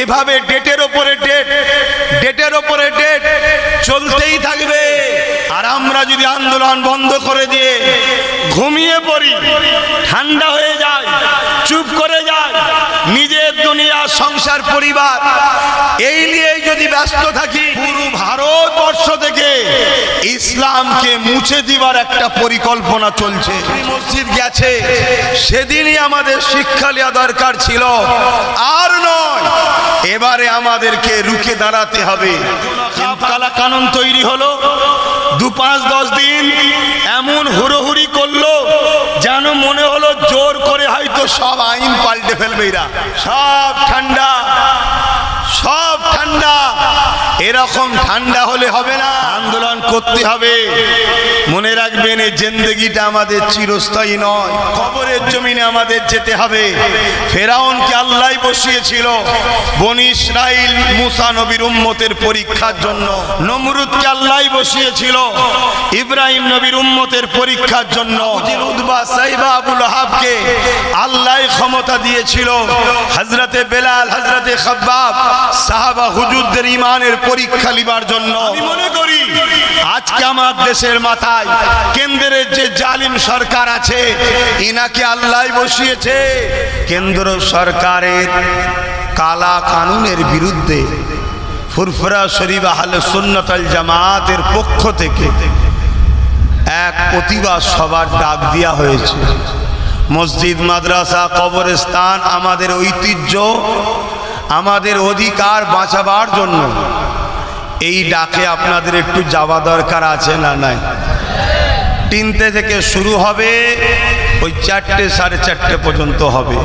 এভাবে ডেটের ওপরে ডেট, ডেটের ওপরে ডেট চলতেই থাকবে। আর আমরা যদি আন্দোলন বন্ধ করে দিয়ে ঘুমিয়ে পড়ি, ঠান্ডা হয়ে যায়, চুপ করে নিজের দুনিয়া, সংসার, পরিবার, এই নিয়ে যদি ব্যস্ত থাকি, পুরো ভারতবর্ষ থেকে ইসলামকে মুছে দিবার একটা পরিকল্পনা চলছে। মসজিদ গেছে, সেদিনই আমাদের শিক্ষা নেওয়া দরকার ছিল। আর নয়, এবারে আমাদেরকে রুখে দাঁড়াতে হবে। কালা কানুন তৈরি হলো, দু পাঁচ দশ দিন এমন হুড়োহুড়ি করল যেন মনে হলো জোর করে হয়তো সব আইন পাল্টে ফেলবে এরা। সব এরকম ঠান্ডা হলে হবে না। আন্দোলন করতে হবে। মনে রাখবেন, এই জেন্দেগিটা আমাদের চিরস্থায়ী নয়। কবরের জমিনে আমাদের যেতে হবে। ফেরাউনকে আল্লাহ বসিয়েছিল বনি ইসরাইল মুসা নবীর উম্মতের পরীক্ষার জন্য। নমরুদকে আল্লাহ বসিয়েছিল ইব্রাহিম নবীর উম্মতের পরীক্ষার জন্য। উদ্বা সাইবা আবুল হাবকে আল্লাহ ক্ষমতা দিয়েছিল। হজরতে বেলাল হজরতে খাব্বাব, সাহাবা হুজুরদের ইমানের পরীক্ষা লিবার জন্য। মনে করি আজকে আমার দেশের মাথায় কেন্দ্রের যে জালিম সরকার আছে ইনাকে আল্লাহ বসিয়েছে। কেন্দ্র সরকারের কালা কানুনের বিরুদ্ধে ফুরফুরা শরীফ আহলে সুন্নতাল জামাতের পক্ষ থেকে এক প্রতিবাদ সবার ডাক দেওয়া হয়েছে। মসজিদ মাদ্রাসা কবরস্থান আমাদের ঐতিহ্য আমাদের অধিকার বাঁচাবার জন্য এই ডাকে আপনাদের একটু যাওয়া দরকার আছে না নাই? তিনটে থেকে শুরু হবে, ওই চারটে সাড়ে চারটে পর্যন্ত হবে।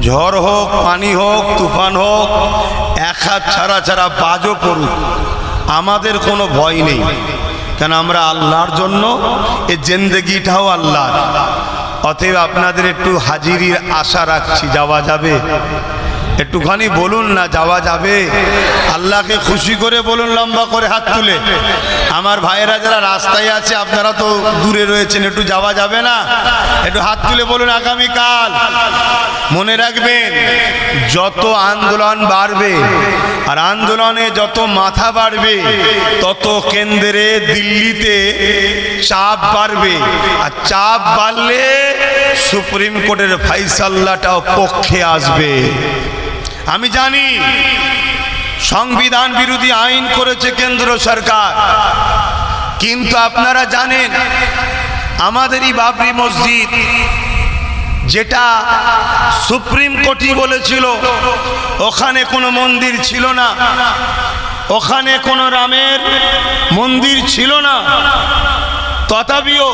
ঝড় হোক, পানি হোক, তুফান হোক, এক হাত ছাড়া ছাড়া বাজও পড়ুক। আমাদের কোনো ভয় নেই। কেন আমরা আল্লাহর জন্য, এ জেন্দেগিটাও আল্লাহ অতএব আপনাদের একটু হাজিরির আশা রাখছি, যাওয়া যাবে। একটুখানি বলুন না, যাওয়া যাবে। আল্লাহকে খুশি করে বলুন, লম্বা করে হাত তুলে। আমার ভাইয়েরা যারা রাস্তায় আছে, আপনারা তো দূরে রয়েছেন, একটু যাওয়া যাবে না? একটু হাত তুলে বলুন, আগামীকাল। মনে রাখবেন, যত আন্দোলন বাড়বে, আর আন্দোলনে যত মাথা বাড়বে, তত কেন্দ্রে দিল্লিতে চাপ বাড়বে। আর চাপ বাড়লে সুপ্রিম কোর্টের ফাইসাল্লাটাও পক্ষে আসবে। আমি জানি সংবিধান বিরোধী আইন করেছে কেন্দ্র সরকার। কিন্তু আপনারা জানেন, আমাদেরই বাবরি মসজিদ, যেটা সুপ্রিম কোর্টই বলেছিল, ওখানে কোনো মন্দির ছিল না, ওখানে কোনো রামের মন্দির ছিল না। তথাপিও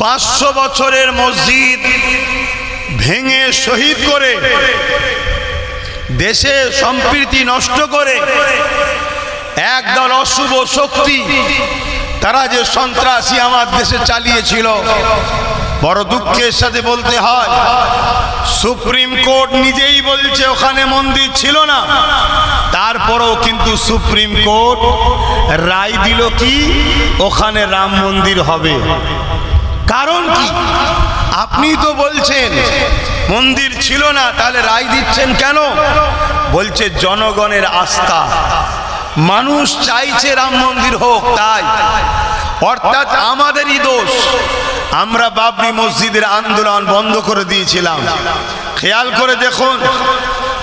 পাঁচশো বছরের মসজিদ ভেঙে শহীদ করে, দেশে সম্প্রীতি নষ্ট করে, একদল অশুভ শক্তি, তারা যে সন্ত্রাসী আমার দেশে চালিয়েছিল, বড় দুঃখের সাথে বলতে হয়, সুপ্রিম কোর্ট নিজেই বলছে ওখানে মন্দির ছিল না, তারপরেও কিন্তু সুপ্রিম কোর্ট রায় দিল কি, ওখানে রাম মন্দির হবে। কারণ কি? আপনি তো বলছেন, মন্দির ছিল না, তাহলে রায় দিচ্ছেন কেন? বলছে, জনগণের আস্থা। মানুষ চাইছে রাম মন্দির হোক, তাই। অর্থাৎ আমাদেরই দোষ। আমরা বাবরি মসজিদের আন্দোলন বন্ধ করে দিয়েছিলাম। খেয়াল করে দেখুন,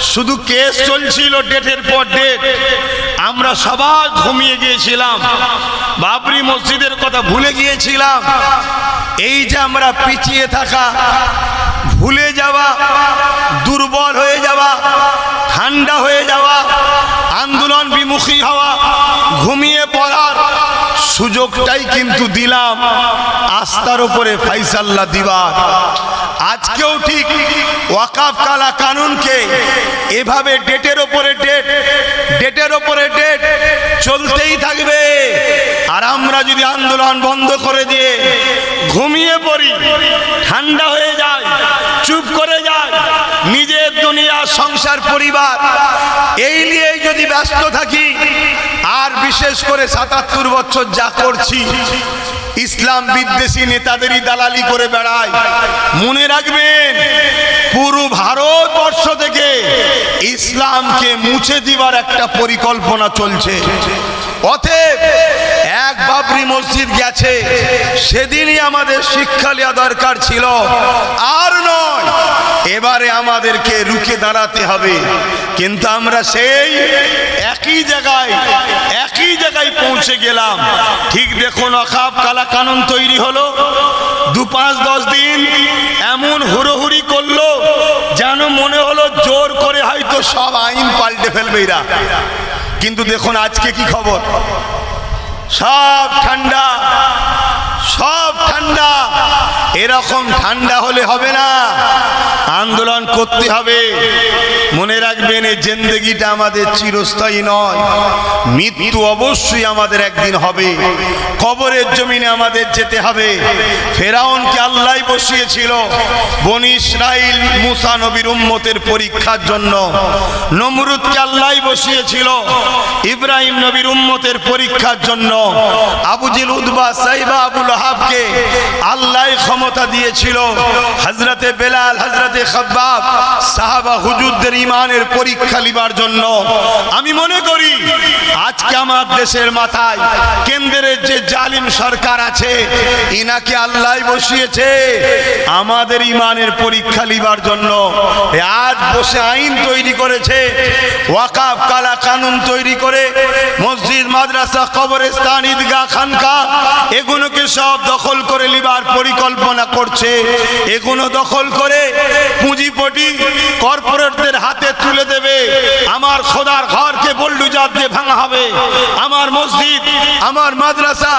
শুধু কেস চলছিল ডেটের পর ডেট। আমরা সবাই ঘুমিয়ে গিয়েছিলাম। বাবরি মসজিদের কথা ভুলে গিয়েছিলাম। এই যে আমরা পিছিয়ে থাকা, ভুলে যাওয়া, দুর্বল হয়ে যাওয়া, ঠান্ডা হয়ে যাওয়া, আন্দোলন বিমুখী হওয়া, ঘুমিয়ে পড়ার সুযোগটাই কিন্তু দিলাম। আস্থার উপরে ফাইসাল্লা দিবার। আজকেও ঠিক ওয়াকাফ কালা কানুনকে এভাবে ডেটের ওপরে ডেট, ডেটের ওপরে ডেট চলতেই থাকবে। আর আমরা যদি আন্দোলন বন্ধ করে দিয়ে ঘুমিয়ে পড়ি, ঠান্ডা হয়ে যায়, চুপ করে যায় নিজের দুনিয়া, সংসার, পরিবার, এই নিয়ে যদি ব্যস্ত থাকি, আর বিশেষ করে সাতাত্তর বছর যা করছি, ইসলাম বিদ্বেষী নেতাদেরই দালালি করে বেড়ায় মনে রাখবেন, পুরো ভারতবর্ষ থেকে ইসলামকে মুছে দিবার একটা পরিকল্পনা চলছে। অতএব, এক বাবরি মসজিদ গেছে, সেদিনই আমাদের শিক্ষা নেওয়া দরকার ছিল। আর নয়। এবারে আমাদেরকে রুখে দাঁড়াতে হবে। কিন্তু আমরা সেই একই জায়গায় একই জায়গায় পৌঁছে গেলাম। ঠিক দেখুন, অখাপ কালা কানুন তৈরি হলো। দু পাঁচ দশ দিন এমন হুড়োহুড়ি করল, যেন মনে হলো জোর করে হয়তো সব আইন পাল্টে ফেলবে এরা। কিন্তু দেখুন, আজকে কি খবর? সব ঠান্ডা সব ঠান্ডা। এরকম ঠান্ডা হলে হবে না। আন্দোলন করতে হবে। মনে রাখবেন, এই জেন্দেগিটা আমাদের চিরস্থায়ী নয়। মৃত্যু অবশ্যই আমাদের একদিন হবে। কবরের জমিনে আমাদের যেতে হবে। ফেরাউনকে আল্লাহ বসিয়েছিল বনি ইসরাইল মুসা নবীর উম্মতের পরীক্ষার জন্য। নমরুদকে আল্লাহ বসিয়েছিল ইব্রাহিম নবীর উম্মতের পরীক্ষার জন্য। আবুজিল উদ্বা সাইবা আবুল হাবকে আল্লাহ ক্ষমতা দিয়েছিল। হজরতে বেলাল হজরতে খাব্বাব সাহাবা হুজুরদের ইমানের পরীক্ষা লিবার জন্য। আমি মনে করি, আজকে আমার দেশের মাথায় কেন্দ্রের যে জালিম সরকার আছে, ইনাকে আল্লাহ বসিয়েছে আমাদের ইমানের পরীক্ষা লিবার জন্য। আজ বসে আইন তৈরি করেছে, ওয়াকাফ কালা কানুন তৈরি করে, মসজিদ, মাদ্রাসা, কবরস্থান, ঈদগাহ খানকা এগুলোকে সব দখল করে লিবার পরিকল্পনা করছে। এগুলো দখল করে পুঁজিপটি কর্পোরেটদের হাতে তুলে দেবে। আমার খোদার ঘরকে বল্লুজাত দিয়ে ভাঙা হবে। আমার মসজিদ, আমার মাদ্রাসা,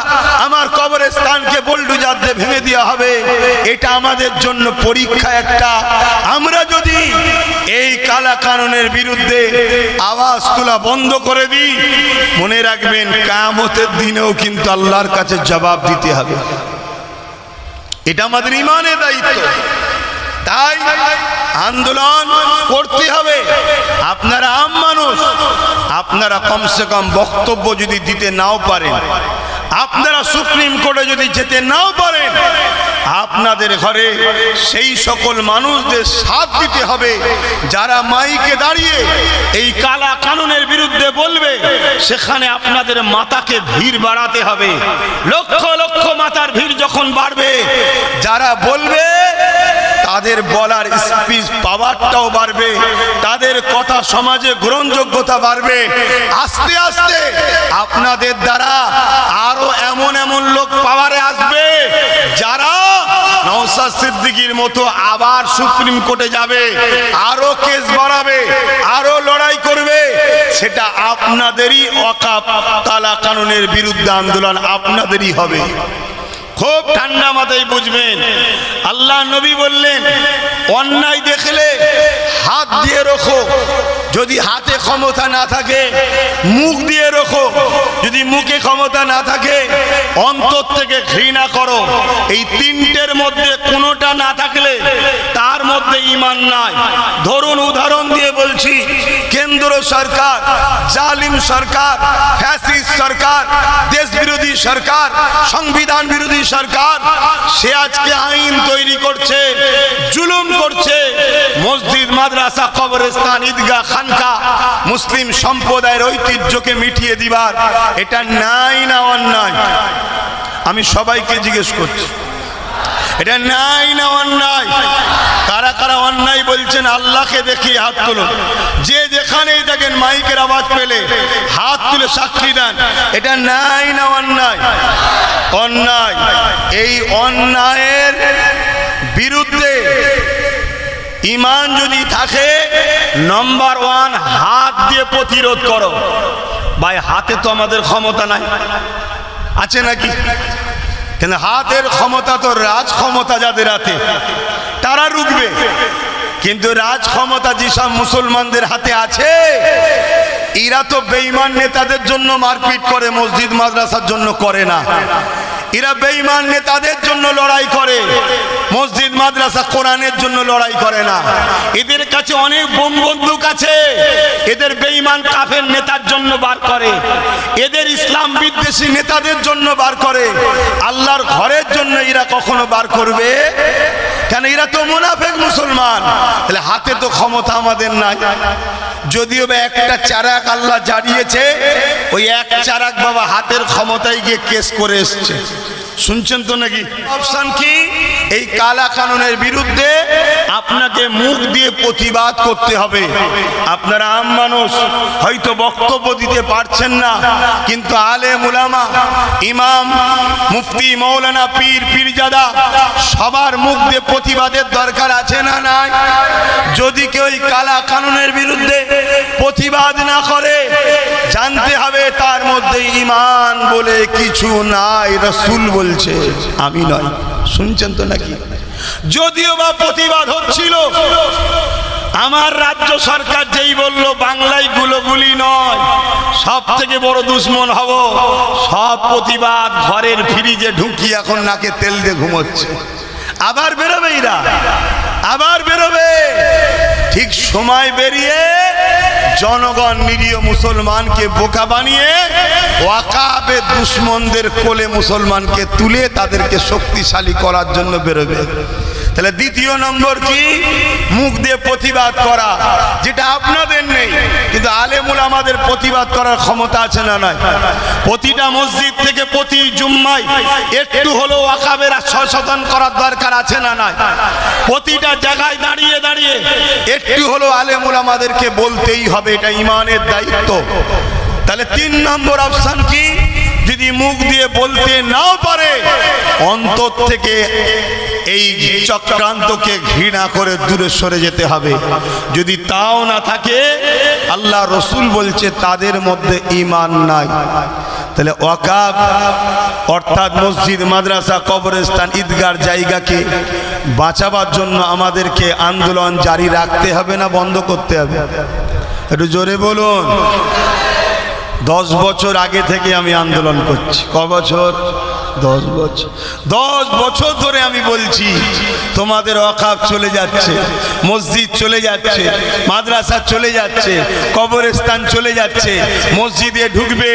আমার কবরের কবরস্থানকে বল্লুজাত দিয়ে ভেঙে দেওয়া হবে। এটা আমাদের জন্য পরীক্ষা একটা। আমরা যদি এই কালা কানুনের বিরুদ্ধে আওয়াজ তোলা বন্ধ করে দিই। মনে রাখবেন কামতের দিনেও কিন্তু আল্লাহর কাছে জবাব দিতে হবে। এটা আমাদের ইমানের দায়িত্ব। তাই আন্দোলন করতে হবে। আপনারা আম মানুষ, আপনারা কমসে কম বক্তব্য যদি দিতে নাও পারেন আপনারা সুপ্রিম কোর্টে যদি যেতে নাও পারেন, আপনাদের ঘরে সেই সকল মানুষদের সাথ দিতে হবে, যারা মাইকে দাঁড়িয়ে এই কালা কানুনের বিরুদ্ধে বলবে, সেখানে আপনাদের মাতাকে ভিড় বাড়াতে হবে। লক্ষ লক্ষ মাতার ভিড় যখন বাড়বে, যারা বলবে তাদের বলার স্পিচ পাওয়ারটাও বাড়বে, তাদের কথা সমাজে গ্রহণযোগ্যতা বাড়বে। আস্তে আস্তে আপনাদের দ্বারা আরও এমন এমন লোক পাওয়ারে আসবে, যারা নওসাদ সিদ্দিকির মতো আবার সুপ্রিম কোর্টে যাবে, আরও কেস বাড়াবে, আরও লড়াই করবে। সেটা আপনাদেরই অকাপ কালা কানুনের বিরুদ্ধে আন্দোলন, আপনাদেরই হবে। খুব ঠান্ডা মাথায় বুঝবেন। আল্লাহ নবী বললেন, অন্যায় দেখলে হাত দিয়ে রোখো। যদি হাতে ক্ষমতা না থাকে, মুখ দিয়ে রোখো। যদি মুখে ক্ষমতা না থাকে, অন্তর থেকে ঘৃণা করো। এই তিনটের মধ্যে কোনোটা না থাকলে তার মধ্যে ইমান নাই। সরকার, জালিম সরকার, ফ্যাসিস্ট সরকার দেশ বিরোধী সরকার, সংবিধান বিরোধী সরকার, সে আজকে আইন তৈরি করছে, জুলুম করছে। মসজিদ, মাদ্রাসা, কবরস্থান, ঈদগাহ, খানকা, মুসলিম সম্প্রদায়ের ঐতিহ্যকে মিটিয়ে দিবার, এটা নাই না অন্যায়? আমি সবাইকে জিজ্ঞেস করছি। এটা নাই না অন্যায়? কারা কারা অন্যায় বলছেন? আল্লাহকে দেখি হাত তুলুন। যে যেখানেই দেখেন মাইকের আওয়াজ পেলে হাত তুলে সাক্ষী দেন। এটা নাই না অন্যায়? অন্যায়। এই অন্যায়ের বিরুদ্ধে ইমান যদি থাকে নম্বর ওয়ান হাত দিয়ে প্রতিরোধ করো। ভাই, হাতে তো আমাদের ক্ষমতা নাই। আছে নাকি? কিন্তু হাতের ক্ষমতা তো রাজ ক্ষমতা যাদের হাতে তারা রুখবে। কিন্তু রাজ ক্ষমতা যেসব মুসলমানদের হাতে আছে, এরা তো বেইমান নেতাদের জন্য মারপিট করে, মসজিদ, মাদ্রাসার জন্য করে না। এরা বেঈমান নেতাদের জন্য লড়াই করে। মসজিদ, মাদ্রাসা, কোরআনের জন্য লড়াই করে না। এদের কাছে অনেক বোম বন্দুক আছে। এদের বেঈমান কাফের নেতার জন্য বার করে। এদের ইসলাম বিদ্বেষী নেতাদের জন্য বার করে। আল্লাহর ঘরের জন্য এরা কখনো বার করবে? কেন এরা তো মুনাফেক মুসলমান? তাহলে হাতে তো ক্ষমতা আমাদের নাই। যদিও বা একটা চারাক আল্লাহ জারিয়েছে ওই এক চারাক বাবা হাতের ক্ষমতায় গিয়ে কেস করে এসছে। শুনছেন তো নাকি? অপশান কি? এই কালা কাননের বিরুদ্ধে আপনাকে মুখ দিয়ে প্রতিবাদ করতে হবে। আপনারা আম মানুষ, হয়তো বক্তব্য দিতে পারছেন না, কিন্তু আলে মুলামা, ইমাম, মুফতি মৌলানা পীর পীরজাদা, সবার মুখ দিয়ে প্রতিবাদের দরকার আছে না নাই? যদি কেউ কালা কানুনের বিরুদ্ধে প্রতিবাদ না করে, জানতে হবে তার মধ্যে ইমান বলে কিছু নাই, রসুল বলছে। আমি নয়। শুনছেন তো নাকি? যদিও বা প্রতিবাদ হচ্ছিল, আমার রাজ্য সরকার যেই বলল, বাংলায় গুলোগুলি নয় সব থেকে বড় দুশ্মন হব। সব প্রতিবাদ ঘরের ফ্রিজে ঢুকি এখন নাকে তেল দিয়ে ঘুমোচ্ছে। আবার বেরোবে এরা, আবার বেরোবে। ঠিক সময় বেরিয়ে জনগণ, নিরীহ মুসলমানকে বোকা বানিয়ে ওয়াকাবে দুশ্মনদের কোলে মুসলমানকে তুলে তাদেরকে শক্তিশালী করার জন্য বেরোবে। তাহলে দ্বিতীয় নম্বর কি? মুখ দিয়ে প্রতিবাদ করা। যেটা আপনাদের নেই, কিন্তু আলেমুল আমাদের প্রতিবাদ করার ক্ষমতা আছে না নয় প্রতিটা মসজিদ থেকে প্রতি জুম্মায় একটু হলেও আকাবের সচেতন করার দরকার আছে না নয় প্রতিটা জায়গায় দাঁড়িয়ে দাঁড়িয়ে একটু হলেও আলেমুল আমাদেরকে বলতেই হবে, এটা ইমানের দায়িত্ব। তাহলে তিন নম্বর অপশান কি? যদি মুখ দিয়ে বলতে নাও পারে, অন্তর থেকে এই চক্রান্তকে ঘৃণা করে দূরে সরে যেতে হবে। যদি তাও না থাকে, আল্লাহ রসুল বলছে তাদের মধ্যে ইমান নাই। তাহলে ওয়াকাব অর্থাৎ মসজিদ, মাদ্রাসা, কবরস্থান, ঈদগার জায়গাকে বাঁচাবার জন্য আমাদেরকে আন্দোলন জারি রাখতে হবে না বন্ধ করতে হবে? একটু জোরে বলুন। দশ বছর আগে থেকে আমি আন্দোলন করছি। ক বছর? দশ বছর। দশ বছর ধরে আমি বলছি, তোমাদের অকাপ চলে যাচ্ছে, মসজিদ চলে যাচ্ছে, মাদ্রাসা চলে যাচ্ছে, কবরস্থান চলে যাচ্ছে, মসজিদে ঢুকবে,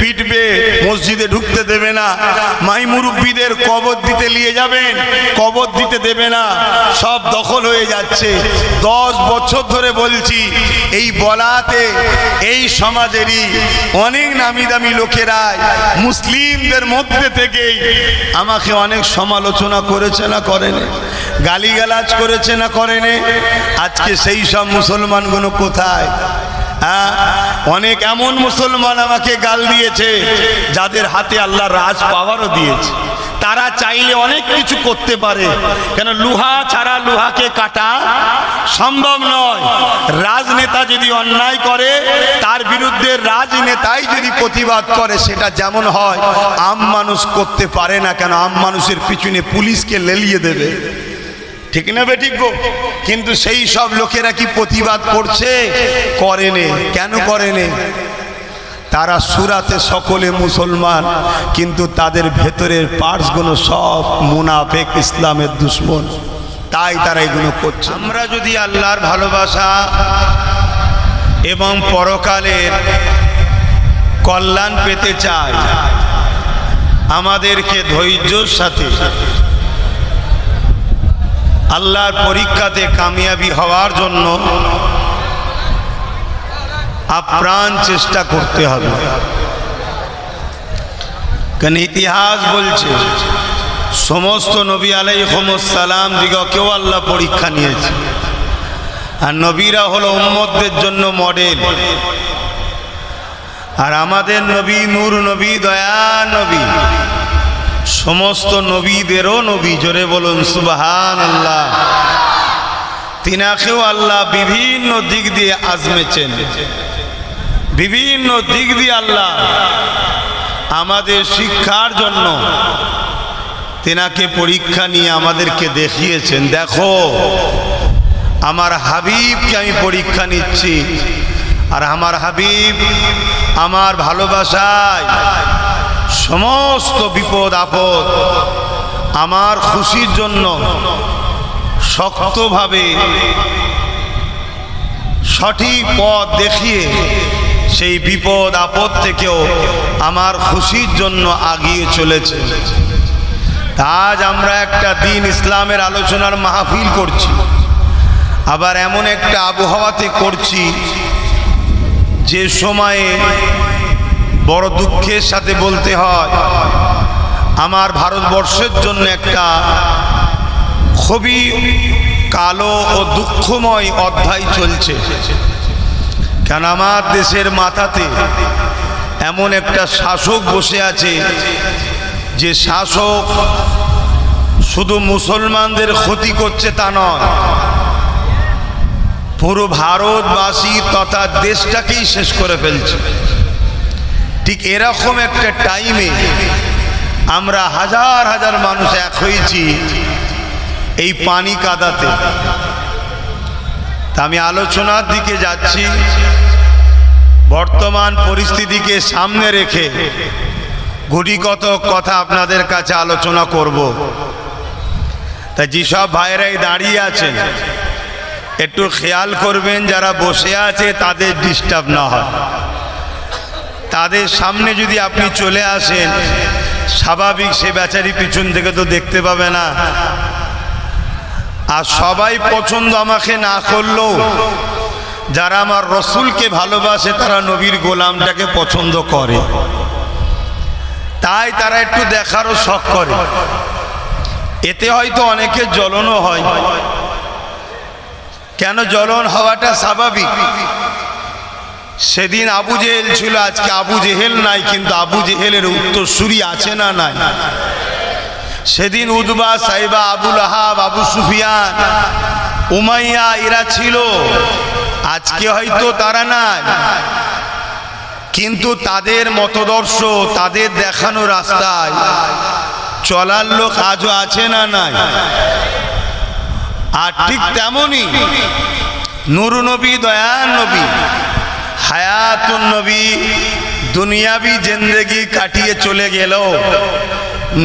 পিটবে, মসজিদে ঢুকতে দেবে না। মাই মুরব্বীদের কবর দিতে নিয়ে যাবেন, কবর দিতে দেবে না। সব দখল হয়ে যাচ্ছে। দশ বছর ধরে বলছি, এই বলাতে, এই সমাজেরই অনেক নামি দামি লোকেরাই মুসলিমদের মধ্যে থেকেই আমাকে অনেক সমালোচনা করেছে না করেনি? গালিগালাজ করেছে না করেনি? আজকে সেই সব মুসলমানগুলো কোথায়? হ্যাঁ? অনেক এমন মুসলমান আমাকে গাল দিয়েছে, যাদের হাতে আল্লাহ রাজ পাওয়ারও দিয়েছে। তারা চাইলে অনেক কিছু করতে পারে। কেন লুহা ছাড়া লুহাকে কাটা সম্ভব নয়। রাজনেতা যদি অন্যায় করে, তার বিরুদ্ধে রাজনেতাই যদি প্রতিবাদ করে, সেটা যেমন হয়, আম মানুষ করতে পারে না কেন? আম মানুষের পিছনে পুলিশকে লেলিয়ে দেবে। ঠিক না বেঠিক গো? কিন্তু সেই সব লোকেরা কি প্রতিবাদ করছে? করেনে। কেন করেনে? তারা সুরাতে সকলে মুসলমান, কিন্তু তাদের ভেতরের পার্টসগুলো সব মুনাফেক ইসলামের দুশ্মন। তাই তারা এগুলো করছে। আমরা যদি আল্লাহর ভালোবাসা এবং পরকালের কল্যাণ পেতে চাই, আমাদেরকে ধৈর্যর সাথে আল্লাহর পরীক্ষাতে কামিয়াবি হওয়ার জন্য আপ্রাণ চেষ্টা করতে হবে। কেন ইতিহাস বলছে, সমস্ত নবী আলাই সালাম দিগকেও আল্লাহ পরীক্ষা নিয়েছে। আর নবীরা হলো উম্মতদের জন্য মডেল আর আমাদের নবী নূর নবী দয়া নবী, সমস্ত নবীদেরও নবী, জোরে বলুন সুবাহান আল্লাহ তিনাকেও আল্লাহ বিভিন্ন দিক দিয়ে আজমেছেন। বিভিন্ন দিক দিয়ে আল্লাহ আমাদের শিক্ষার জন্য তেনাকে পরীক্ষা নিয়ে আমাদেরকে দেখিয়েছেন, দেখো, আমার হাবিবকে আমি পরীক্ষা নিচ্ছি, আর আমার হাবিব আমার ভালোবাসায় সমস্ত বিপদ, আপদ আমার খুশির জন্য শক্তভাবে সঠিক পথ দেখিয়ে সেই বিপদ আপদ থেকেও আমার খুশির জন্য আগিয়ে চলেছে। আজ আমরা একটা দিন ইসলামের আলোচনার মাহফিল করছি। আবার এমন একটা আবহাওয়াতে করছি যে সময়ে বড় দুঃখের সাথে বলতে হয়, আমার ভারতবর্ষের জন্য একটা খুবই কালো ও দুঃখময় অধ্যায় চলছে। কেন আমার দেশের মাথাতে এমন একটা শাসক বসে আছে, যে শাসক শুধু মুসলমানদের ক্ষতি করছে তা নয়, পুরো ভারতবাসী তথা দেশটাকেই শেষ করে ফেলছে। ঠিক এরকম একটা টাইমে আমরা হাজার হাজার মানুষ এক হয়েছি এই পানি কাদাতে। আমি আলোচনার দিকে যাচ্ছি। বর্তমান পরিস্থিতিকে সামনে রেখে গুটিগত কথা আপনাদের কাছে আলোচনা করব। তা যেসব ভাইরাই দাঁড়িয়ে আছেন, একটু খেয়াল করবেন যারা বসে আছে তাদের ডিস্টার্ব না হয়। তাদের সামনে যদি আপনি চলে আসেন, স্বাভাবিক সে বেচারি পিছন থেকে তো দেখতে পাবে না। আর সবাই পছন্দ আমাকে না করলেও যারা আমার রসুলকে ভালোবাসে, তারা নবীর গোলামটাকে পছন্দ করে। তাই তারা একটু দেখারও শখ করে। এতে হয়তো অনেকের জ্বলনও হয়। কেন জ্বলন হওয়াটা স্বাভাবিক? সেদিন আবু জেহেল ছিল, আজকে আবু জেহেল নাই, কিন্তু আবু জেহেলের উত্তরসূরি আছে না নাই? সেদিন উদবা সাইবা আবুল আহাব, আবু সুফিয়ান, উমাইয়া, এরা ছিল। আজকে হয়তো তারা নাই। কিন্তু তাদের মতদর্শ, তাদের দেখানো রাস্তায় চলার লোক আজও আছে না নাই। আর ঠিক তেমনই নুরু নবী দয়ান নবী হায়াতুন নবী দুনিয়াবি জিন্দেগি কাটিয়ে চলে গেল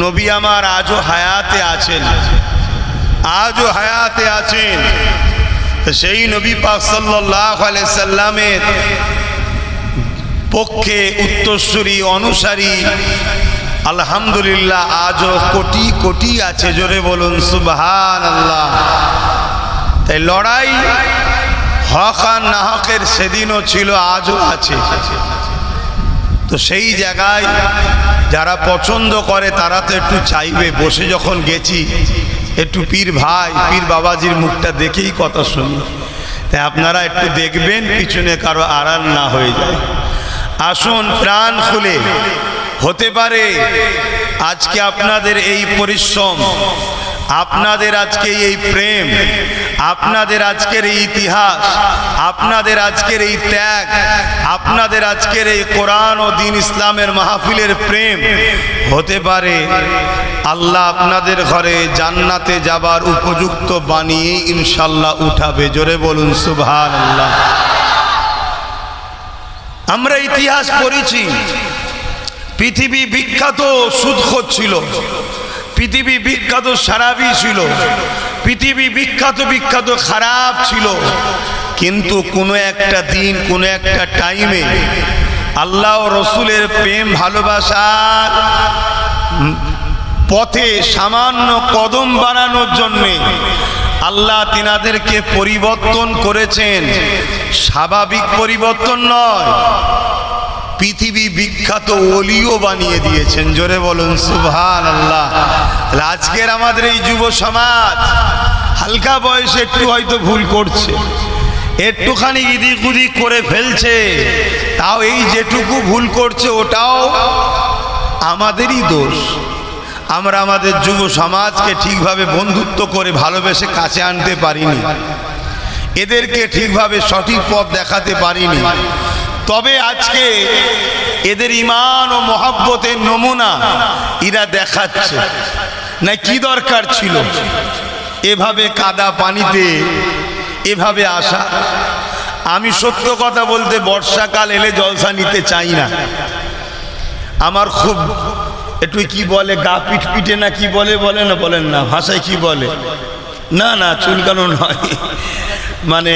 নবী আমার আজও হায়াতে আছেন, আজও হায়াতে আছেন। তো সেই নবী পাক সাল্লামের পক্ষে উত্তরসূরি অনুসারী, আলহামদুলিল্লাহ আজও কোটি কোটি আছে, জোরে বলুন সুবহান আল্লাহ তাই লড়াই হক আর না হকের সেদিনও ছিল, আজও আছে। তো সেই জায়গায় যারা পছন্দ করে, তারা তো একটু চাইবে, বসে যখন গেছি একটু পীর ভাই, পীর বাবাজির মুখটা দেখেই কথা শুনি। তাই আপনারা একটু দেখবেন, পিছনে কারও আড়াল না হয়ে যায়। আসুন, প্রাণ খুলে। হতে পারে আজকে আপনাদের এই পরিশ্রম, আপনাদের আজকে এই প্রেম আপনাদের আজকের এই ইতিহাস, আপনাদের আজকের এই ত্যাগ, আপনাদের আজকের এই কোরআন ও দিন ইসলামের মাহফিলের প্রেম হতে পারে। আল্লাহ আপনাদের ঘরে জান্নাতে যাবার উপযুক্ত বানিয়ে ইনশাল্লাহ উঠাবে। জোরে বলুন সুবহান আল্লাহ আমরা ইতিহাস পড়েছি। পৃথিবী বিখ্যাত সুদখোর ছিল। পৃথিবী বিখ্যাত সারাবি ছিল। পৃথিবী বিখ্যাত বিখ্যাত, খারাপ ছিল। কিন্তু কোনো একটা দিন, কোনো একটা টাইমে আল্লাহ রসুলের প্রেম ভালোবাসার পথে সামান্য কদম বানানোর জন্যে আল্লাহ তিনাদেরকে পরিবর্তন করেছেন। স্বাভাবিক পরিবর্তন নয়। পৃথিবী বিখ্যাত অলিও বানিয়ে দিয়েছেন। জোরে বলুন সুভান আল্লাহ আজকের আমাদের এই যুব সমাজ, হালকা বয়সে একটু হয়তো ভুল করছে। একটুখানি ইদিক উদিক করে ফেলছে। তাও এই যেটুকু ভুল করছে, ওটাও আমাদেরই দোষ। আমরা আমাদের যুব সমাজকে ঠিকভাবে বন্ধুত্ব করে ভালোবেসে কাছে আনতে পারিনি। এদেরকে ঠিকভাবে সঠিক পথ দেখাতে পারিনি। তবে আজকে এদের ইমান ও মহাব্বতের নমুনা এরা দেখাচ্ছে। না, কি দরকার ছিল? এভাবে কাদা পানিতে, এভাবে আসা। আমি সত্য কথা বলতে বর্ষাকাল এলে জলসা নিতে চাই না। আমার খুব, একটু কি বলে, গা পিঠ পিটে না কি বলে বলে না বলেন না, ভাষায় কি বলে? না না, চুলকানো নয়। মানে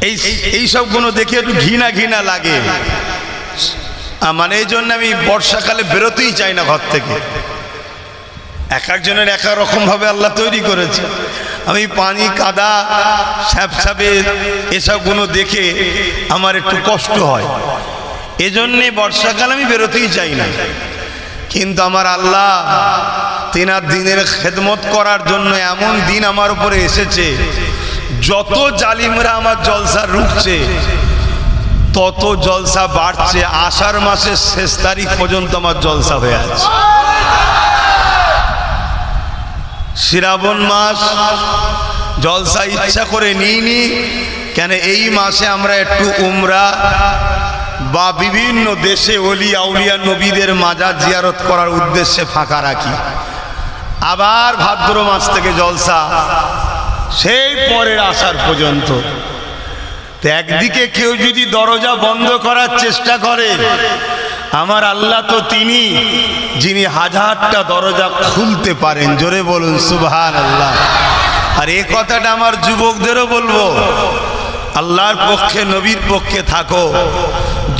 এই এই সবগুলো দেখে একটু ঘৃণা ঘৃণা লাগে। মানে এই জন্য আমি বর্ষাকালে বেরোতেই চাই না ঘর থেকে। এক একজনের এক এক রকমভাবে আল্লাহ তৈরি করেছে। আমি পানি, কাদা স্যাপস্যাপে এসবগুলো দেখে আমার একটু কষ্ট হয়। এজন্যে বর্ষাকাল আমি বেরোতেই চাই না। কিন্তু আমার আল্লাহ তেনার দিনের খেদমত করার জন্য এমন দিন আমার উপরে এসেছে যত জালিমরা আমার জলসা রুখছে, তত জলসা বাড়ছে। আষাঢ় মাসের শেষ তারিখ পর্যন্ত আমার জলসা হয়ে আছে। শ্রাবণ মাস, জলসা ইচ্ছা করে নিইনি। কেন এই মাসে আমরা একটু উমরা বা বিভিন্ন দেশে অলি আউলিয়া নবীদের মাজার জিয়ারত করার উদ্দেশ্যে ফাঁকা রাখি। আবার ভাদ্র মাস থেকে জলসা সেই পরের আসার পর্যন্ত। তো একদিকে কেউ যদি দরজা বন্ধ করার চেষ্টা করে, আমার আল্লাহ তো তিনি, যিনি হাজারটা দরজা খুলতে পারেন, জোরে বলুন সুবহান আল্লাহ আর এ কথাটা আমার যুবকদেরও বলব, আল্লাহর পক্ষে, নবীর পক্ষে থাকো।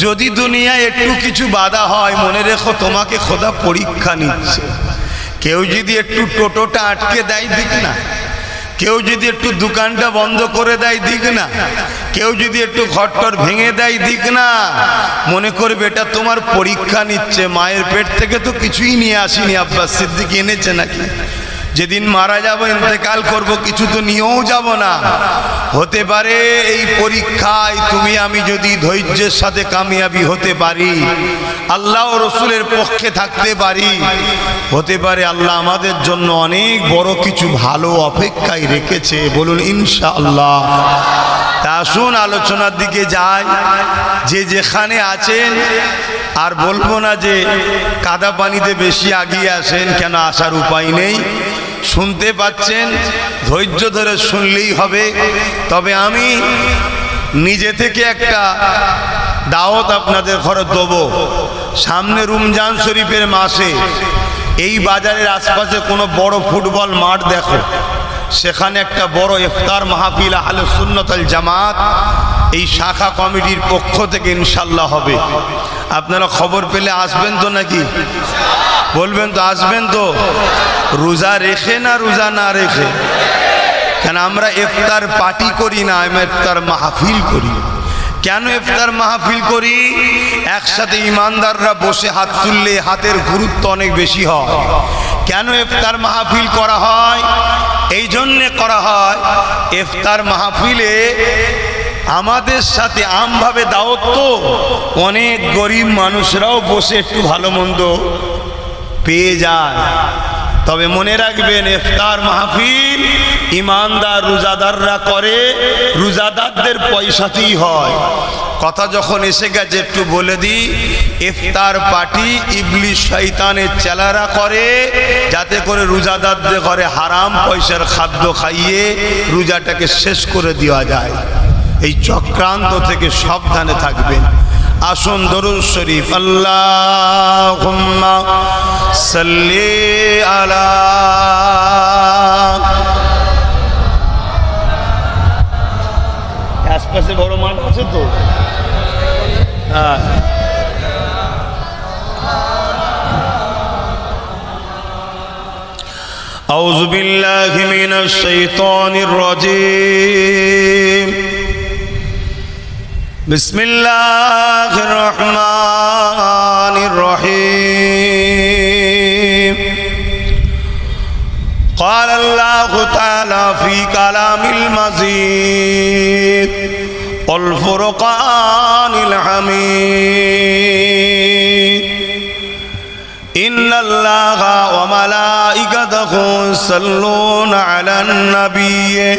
যদি দুনিয়ায় একটু কিছু বাধা হয়, মনে রেখো তোমাকে খোদা পরীক্ষা নিচ্ছে। কেউ যদি একটু টোটোটা আটকে দেয়, দিক না। কেউ যদি একটু দোকানটা বন্ধ করে দেয়, দিক না। কেউ যদি একটু ঘরটর ভেঙে দেয়, দিক না। মনে করবে এটা তোমার পরীক্ষা নিচ্ছে, মায়ের পেট থেকে তো কিছুই নিয়ে আসিনি আব্বাস সিদ্দিক এনেছে নাকি? যেদিন মারা যাব ইন্তেকাল করব, কিছু তো নিয়েও যাব না। হতে পারে এই পরীক্ষায় তুমি আমি যদি ধৈর্যের সাথে কামিয়াবি হতে পারি, আল্লাহ রসুলের পক্ষে থাকতে পারি, হতে পারে আল্লাহ আমাদের জন্য অনেক বড় কিছু ভালো অপেক্ষায় রেখেছে, বলুন ইনশা আল্লাহ তা আসুন, আলোচনার দিকে যাই। যে যেখানে আছেন, আর বলব না যে কাদা পানিতে বেশি আগিয়ে আসেন, কেন আসার উপায় নেই। শুনতে পাচ্ছেন, ধৈর্য ধরে শুনলেই হবে। তবে আমি নিজে থেকে একটা দাওয়াত আপনাদের ঘরে দেবো। সামনে রমজান শরীফের মাসে এই বাজারের আশপাশে কোনো বড় ফুটবল মাঠ দেখো। সেখানে একটা বড় ইফতার মাহফিল আহলে সুন্নতাল জামাত এই শাখা কমিটির পক্ষ থেকে ইনশাল্লাহ হবে। আপনারা খবর পেলে আসবেন তো নাকি? বলবেন তো, আসবেন তো। রোজা রেখে না রোজা না রেখে? কেন আমরা ইফতার পার্টি করি না, আমরা ইফতার মাহফিল করি। কেন ইফতার মাহফিল করি? একসাথে ইমানদাররা বসে হাত তুললে হাতের গুরুত্ব অনেক বেশি হয়। কেন ইফতার মাহফিল করা হয়? এই জন্যে করা হয়, ইফতার মাহফিলে আমাদের সাথে আমভাবে দাওয়াত তো। অনেক গরিব মানুষরাও বসে একটু ভালো মন্দ পেয়ে যায়। তবে মনে রাখবেন, ইফতার মাহফিল ইমানদার রোজাদাররা করে, রোজাদারদের পয়সাতেই হয়। কথা যখন এসে গেছে, একটু বলে দিই, ইফতার পার্টি ইবলিশ শৈতানের চেলারা করে, যাতে করে রোজাদারদের ঘরে হারাম পয়সার খাদ্য খাইয়ে রোজাটাকে শেষ করে দেওয়া যায়। এই চক্রান্ত থেকে সাবধানে থাকবেন। আসুন দরুদ শরীফ আল্লাহ সাল্লি আলা আশপাশে বড় মাঠ আছে তো হ্যাঁ أعوذ بالله من الشيطان الرجيم بسم الله الرحمن الرحيم. قال الله تعالى في كلام المزيد والفرقان الحميد. إن الله وملائكته يصلون على النبي.